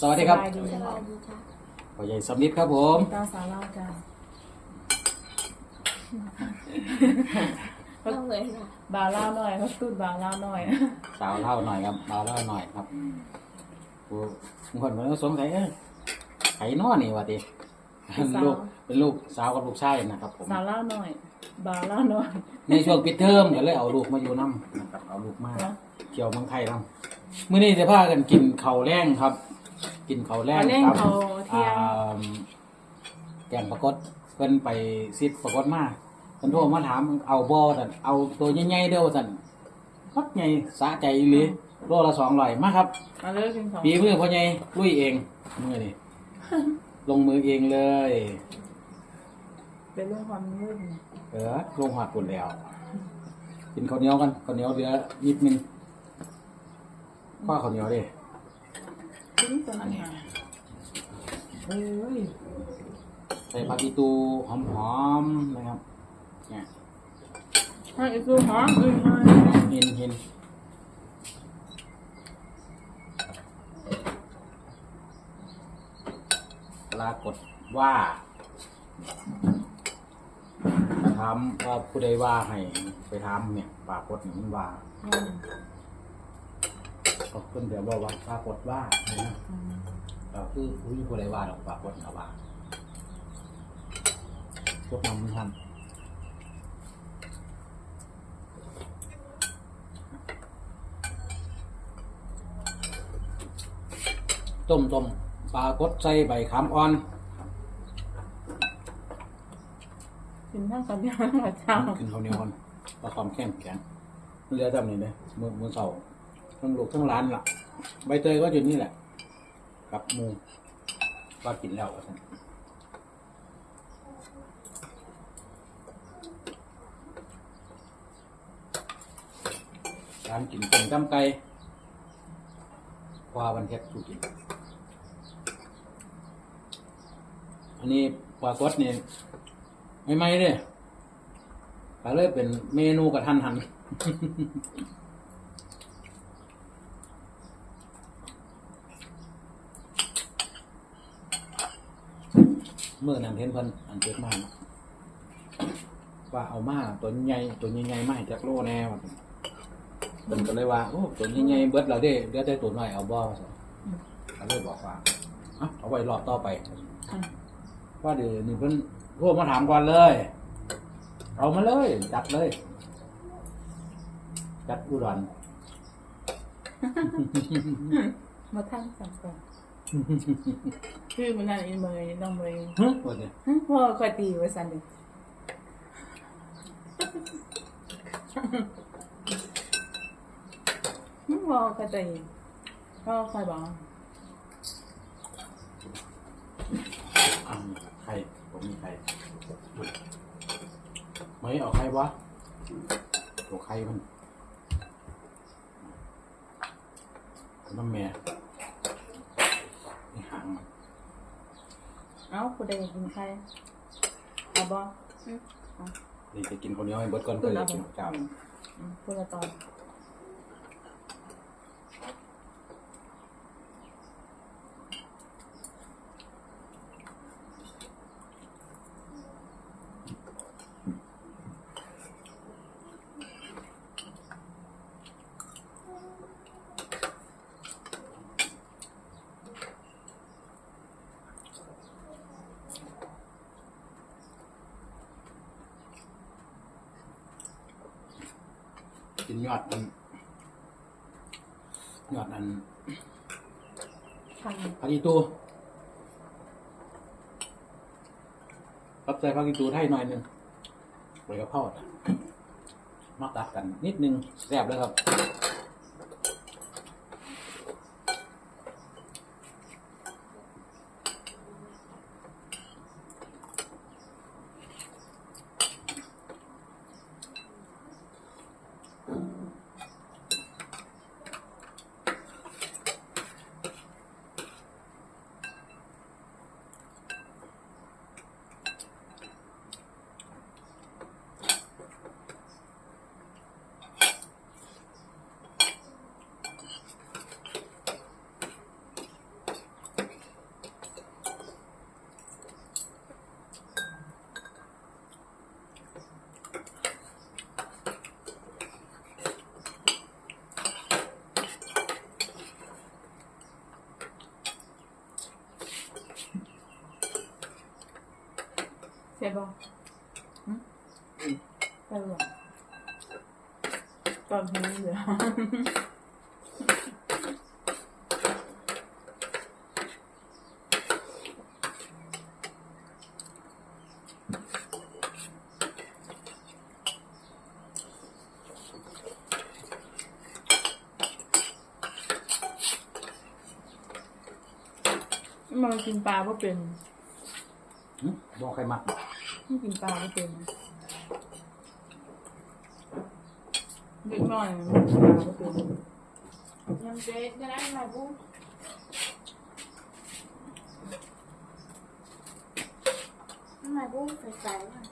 สวัสดีครับสบายดีสวัสดีค่ะพ่อใหญ่สมิทครับผมตาสาวเล่าจ้าต้องเลยค่ะ บาเล่าหน่อยเขาตูดบาเล่าหน่อย สาวเล่าหน่อยครับสาวเล่าหน่อยครับผู้คนมันก็สงสัยเอ้ยไข่นอนี่วะดิเป็นสาวลูกเป็นลูกสาวกับลูกชายนะครับผม สาวเล่าหน่อย บาเล่าหน่อย ในช่วงปิดเทอมก็เลยเอาลูกมาอยู่น้ำนะครับเอาลูกมาเนาะเที่ยวเมืองไทยน้ำมื้อนี้จะพากันกินข้าวแรงครับ กินข้าวแรงมาเล่นครับเขาเที่ยง อ่าแกงปรากฏเพิ่นไปซิดปรากฏมาเพิ่นโทรมาถามเอาบ่สั่นเอาตัวใหญ่ๆเด้อสั่นพักใหญ่สะใจอีหลีโลละ200มาครับมาเลยเป็นของปีมือพ่อใหญ่ลุยเองมือนี่ลงมือเองเลย เป็นเรื่องความมืดเออลงหอดปุ่นแล้ว กินข้าวเหนียวกันข้าวเหนียวเหลือนิดนึงข้าวข้าวเหนียวดิ ที่นี่ตัวนั้นค่ะเอ้ยใส่ผักอีตูหอมๆนะครับเนี่ยให้อีกคือหอมอื่นมาเห็นเห็นปรากฏว่าถ้าถามว่าผู้ใดว่าให้ไปถามเนี่ยปรากฏนี่มันว่า อืมก็เพิ่นเดี๋ยวบอกว่าปรากฏว่านะก็คือผู้มีผู้ใดว่าดอกปรากฏเอาว่าพวกนำมันทำต้มต้มปลากดใส่ใบขามอ่อนกินทั้งกับยาทั้งกับเจ้าขึ้นข้าวเหนียวกันปลาความแข็งแข็งมันเหลือจำนี่เลยมือมือเสา ทั้งลูกทั้งร้านล่ะ ใบเตยก็อยู่นี่แหละ กับมูว่ากินแล้วว่ากันร้านกินต้มจำไก่ว่าวันเท็ดสุกิน อันนี้ปลากดเนี่ยไม่ไม่ๆเลยก็เลยเป็นเมนูกระทันหัน เมื่อนั้นเห็นเพิ่นอันเจ็บมากว่าเอามาตัวใหญ่ตัวใหญ่ๆมาให้จักโลแน่ว่าซั่นเพิ่นก็เลยว่าโอ้ตัวใหญ่ๆเบิดแล้วเด้เดี๋ยวได้ตัวน้อยเอาบ่ว่าซั่นก็เลยบอกว่าเอ้าเอาไว้รอบต่อไปอืมว่าเดี๋ยวนี่เพิ่นโทรมาถามก่อนเลย เอามาเลย จัดเลย จัดอุดรมาทั้งสั่งก่อน คือมันนั่นอินเมย์ต้องเมย์ฮึว่าเนี่ยพ่อคอยตีไว้สันดิพ่อคอยตีพ่อคอยบอกอ่าใครผมมีใครไม่เอาใครวะตัวใครมันน้ำแม่นี่หางมัน เอ้าคุณได้กินใครเอาบ่นี่จะกินคนเดียวให้เบิดก่อนก็จะกินกับเจ้าอืมคุณละตอน นยอดมันยอดอันทางผักอีตูรับใส่ผักอีตูไทยหน่อยหนึงใบกระเพราอะมาตัดกันนิดนึงแซ่บเลยครับ ช่ป่ะหึใช่ป่ะตอนนี้เหลือมันกินปลาก็เป็น บอกใครมักไม่กินปลาก็เป็นเด็กน้อยมันกินปลาก็เป็นยำเจ๊จะได้ไหมบุ้งทำไมบุ้งใส่ๆมา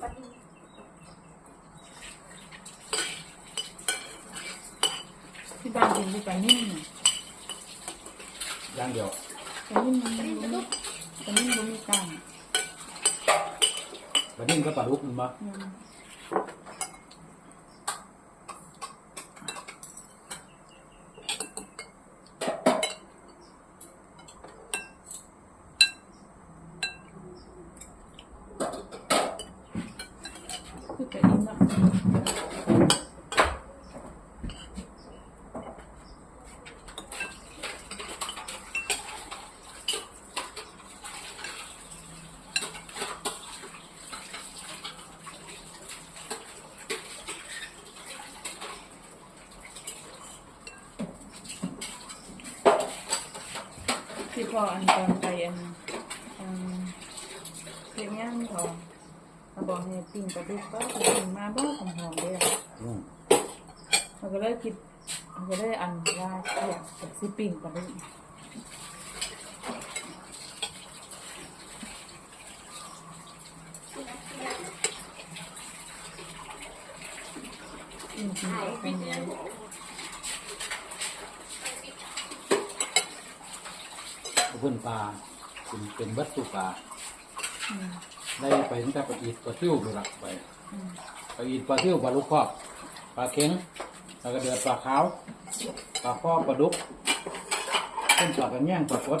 บัดนี้ที่บ้านกินที่ปลานิ่มน่ อย่างเดียวปลานิ่มมันบ่มีปลานิ่มมันมีกล้างบัดนี้ก็ปลาดุกมันบ่ อืมคือแต่อิ่มแล้ว ที่พออันตอนไปอันอันเพี ยงย่างทองมาบอกให้ปิ้งปลาดุกก็ปิ้งมาบ้าหอมเลยอะอืมมันก็เลยคิดมันก็เลยอันว่าอยากจะซื้อปิ้งปลาดุกปิ้งกินถ่ายกับปิเป็ดนเนี่ยเพิ่นปลาเป็นเป็นวัตถุปลา ได้ไปตั้งแต่ปลาอีดปลาซิ่วเลยล่ะไปอืมปลาอีดปลาซิ่วปลาลูกคอกปลาเค็งปลากระเดือดปลาขาวปลาข้อปลาดุกขึ้นปลากระแยงปลากด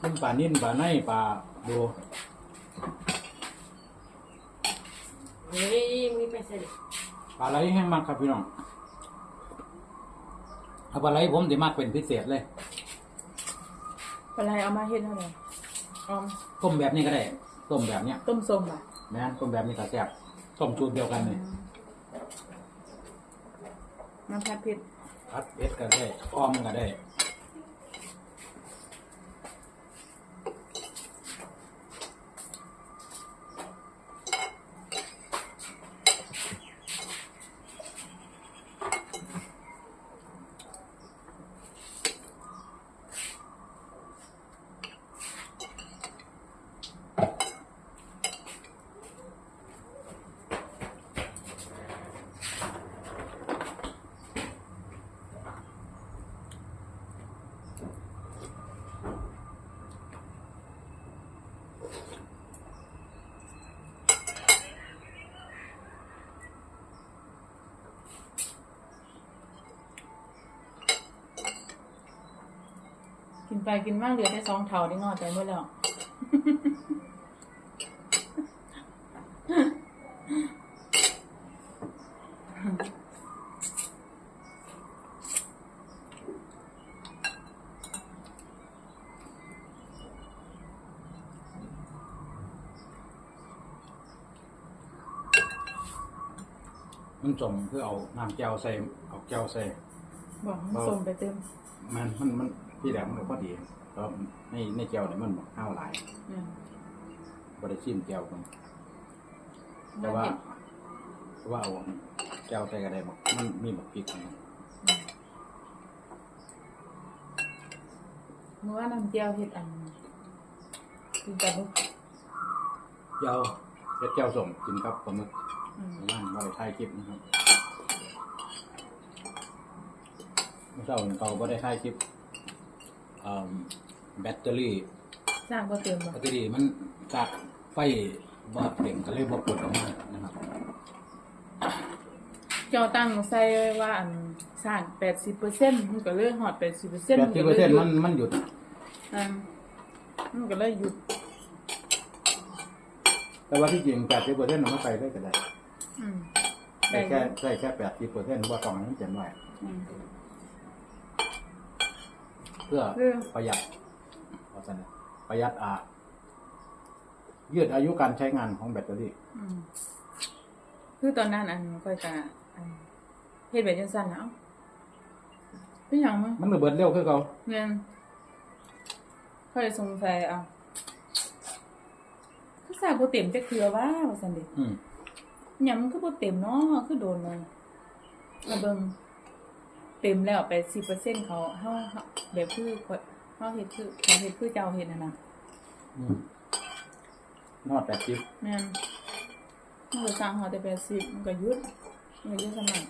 ขึ้นปลานิ่นปลาในปลาโดเฮ้ยมึงไปใส่ดิปลาไหลแห้งมากครับพี่น้องเอาปลาไหลผมจะมากเป็นพิเศษเลย ปลาไหลเอามาเฮ็ดเท่าไหร่ออมต้มแบบนี้ก็ได้ ต้มแบบเนี้ยต้มส้มอะแม่นต้มแบบนี้ก็แซ่บต้มสูตรเดียวกันเลยน้ำผัดเผ็ดผัดเผ็ดก็ได้อ้อมก็ได้ ไปกินมากเหลือแค่สองเท่าได้งอใจหมดแล้วมันจมเพื่อเอาน้ำแก้วใส่เอาแก้วใส่บอกให้ส้มไปเติม มันมันมัน ที่แหลมมันก็พอดีเพราะในในแก้วเนี่ยมันบอกข้าวหลายอืมบริชิมแก้วกันแต่ว่าแต่ว่าเอาแก้วใส่ก็ได้บอกมันมีบอกพริกนะเมื่อว่าน้ำเจียวเห็ดอันกินปลาดุกแก้วเฮ็ดแก้วส้มกินกับปลาหมึกอืมว่างว่าได้ถ่ายคลิปนะครับเมื่อเช้าเขาก็ได้ถ่ายคลิปเอ่อแบตเตอรี่สร้างก็เติมบ่แบตเตอรี่มันจากไฟบ่เต็มก็เลยบ่กดออกมานะครับเจ้าตั้งใส่ไว้ว่าอันสร้าง80%มันก็เลยฮอด80%แปดสิบเปอร์เซ็นต์มันมันหยุดอ่ามันก็เลยหยุด แต่ว่าที่จริงแปดสิบเปอร์เซ็นต์มันใส่ได้ก็ได้อืมใส่ได้แค่ใส่แค่แปดสิบเปอร์เซ็นต์ว่าต้องให้มันเจ็บไว้อืม เพื่อเพื่อประหยัดเอาซะนะประหยัดอะยืดอายุการใช้งานของแบตเตอรี่อืมคือตอนนั้นอันค่อยกะอันเฮ็ดแบบจังซั่นน่ะเอ้าเป็นหยังมั้งมันระเบิดเร็วคือเขาเงินค่อยสงสัยเอะคือสร้างบ่เต็มจักเทื่อว่าว่าซั่นเด้อืมหยังมันคือบ่เต็มเนาะคือโดนเลยมาเบิ่ง เต็มแล้ว80%เขาเฮาเฮาแบบคือข้อยเฮาเฮ็ดคือเขาเฮ็ดคือเจ้าเฮ็ดนั่นน่ะอืมนอดแปดสิบแม่นมันก็สร้างเฮาแต่80มันก็หยุดมันก็อยู่ซั่นน่ะ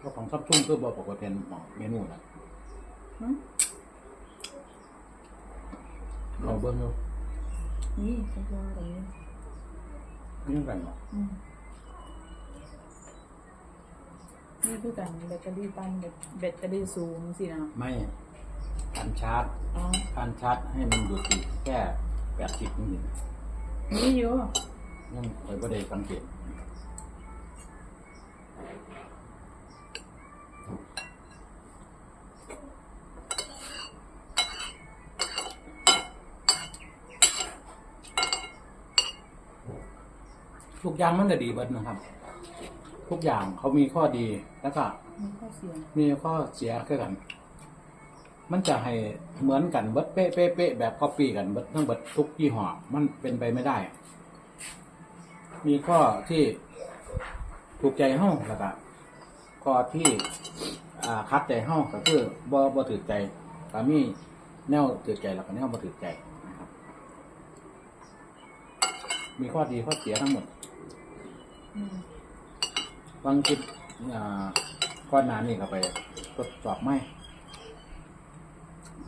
ก็ของซับซุงคือบอกปกติเป็นเมนูนะหึลองเบิ้งดู นี่ซัมซุงตรงนี้นี่กันเหรออืมนี่คือกันแบตเตอรี่ตั้งแบตแบตเตอรี่สูงสินะไม่การชาร์จอ๋อการชาร์จให้มันอยู่ที่แค่แปดสิบนี่นี่อยู่ยังเคยไม่ได้สังเกต ทุกอย่างมันก็ดีเบิดนะครับ ทุกอย่างเขามีข้อดีแล้วก็มีข้อเสียมีข้อเสียคือกัน มันจะให้เหมือนกันเบิดเป๊ะเป๊ะเป๊ะแบบคอปปี้กันเบิดทั้งเบิดทุกยี่ห้อมันเป็นไปไม่ได้ มีข้อที่ถูกใจเฮ้าแล้วก็ข้อที่คัดใจเฮ้าก็คือบ่บ่ถือใจก็มีแนวถือใจแล้วก็แนวบ่ถือใจนะครับมีข้อดีข้อเสียทั้งหมด อืมบางคลิปอ่าก้อนหนานี่ก็ไปทดสอบไม่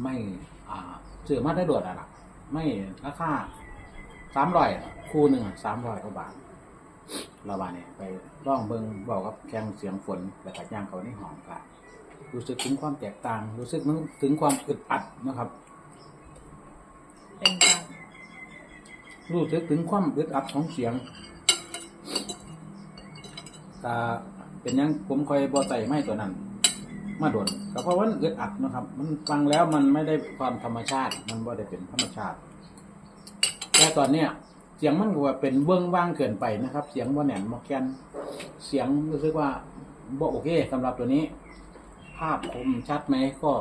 ไม่อ่าซื้อมาได้โดดอะล่ะ ไม่ราคาสามร้อยคู่หนึ่งสามร้อยกว่าบาทเราบาทเนี่ยไปร่องเบิงบอกกับแข่งเสียงฝนแล้วก็ย่างเขาในห้องกันรู้สึกถึงความแตกต่าง รู้สึกถึงความอึดอัดนะครับ เป็นการรู้สึกถึงความอึดอัดของเสียง ก็เป็นหยังผมคอยบอใส่ไม้ตัวนั้น มาโดนก็เพราะว่ามันอึดอัดนะครับ มันฟังแล้วมันไม่ได้ความธรรมชาติ มันบ่ได้เป็นธรรมชาติ แต่ตอนเนี้ยเสียงมันก็ว่าเป็นเบื้องว่างเกินไปนะครับ เสียงบ่แหนนบ่แกนเสียงรู้สึกว่าบ่โอเคสำหรับตัวนี้ ภาพคมชัดไหมก็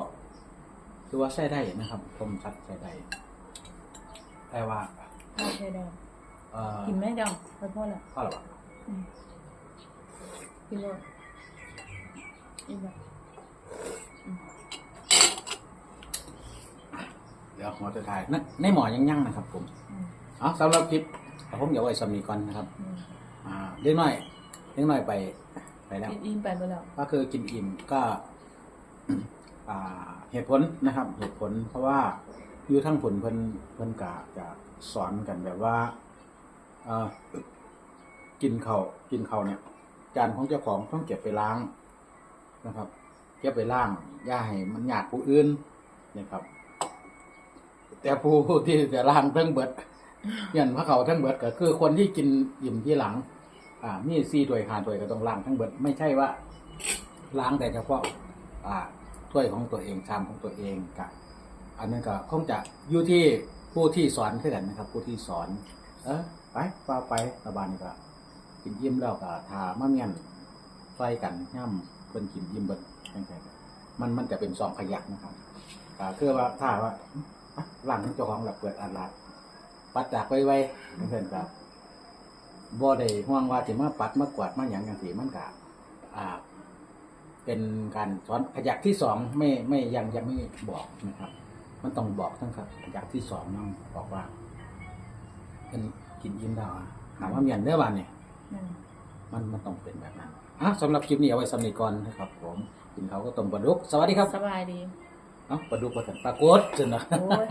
คือว่าใช้ได้นะครับคมชัดใช้ได้แต่ว่าข้าวใช้ได้เอ่อกินไหมเดี๋ยวไปพ่อละข้อหรออืม กินเลยอีกแบบเดี๋ยวหมอจะถ่ายในในหมอยังยั่งนะครับผมอืมเอาสำหรับคลิปผมเดี๋ยวไว้สมีก่อนนะครับอืมอ่าเล็กน้อยเล็กน้อยไปไปแล้วกินอิ่มไปไปแล้ว ก็คือกินอิ่มก็อ่าเหตุผลนะครับ เหตุผลเพราะว่าอยู่ทั้งผลเพิ่นเพิ่นกะจะสอนกันแบบว่าเอ่อกินเขาวกินเขาวเนี่ย จานของเจ้าของต้องเก็บไปล้างนะครับ เก็บไปล้างย่าให้มันหยาดผู้อื่นนะครับ แต่ผู้ที่จะล้างทั้งเบิดเยันพระเขาทั้งเบิดก็คือคนที่กินอิ่มที่หลัง อ่า มีซีถ้วยหาถ้วยก็ต้องล้างทั้งเบิด ไม่ใช่ว่า ล้างแต่เฉพาะ อ่าถ้วยของตัวเองชามของตัวเองกับอันนั้นก็คงจะอยู่ที่ผู้ที่สอนขึ้นกันนะครับ ผู้ที่สอน เออไปว่าไประบาดนี่ก็ กินยิ้มแล้วก็ทามะเมียนไฟกันย่ำเพิ่นกินยิ้มเบิดมันมันจะเป็นซองขยักนะครับก็คือว่าถ้าว่าอะล้างเจ้าของหลับเปิดอันละปัดจากไว้ไว้เพื่อนครับบ่ได้ห่วงว่าสิมาปัดมากวาดมาหยังจังซี่มันก็อ่า เป็นการสอนขยักที่สองไม่ไม่ยังยังไม่บอกนะครับ มันต้องบอกทั้งครับขยักที่สองน้องบอกว่าเป็นกินยิ้มดาวอะถามว่าเมียนเนื้อวันเนี่ย มันมันต้องเป็นแบบนั้นอะสำหรับคลิปนี้เอาไว้สำนีก่อนนะครับ ผมกินเขาวก็ต้มปลาดุก สวัสดีครับสบายดี เอ้าปลาดุกปลาสันปลากดจนนะ โอ้ย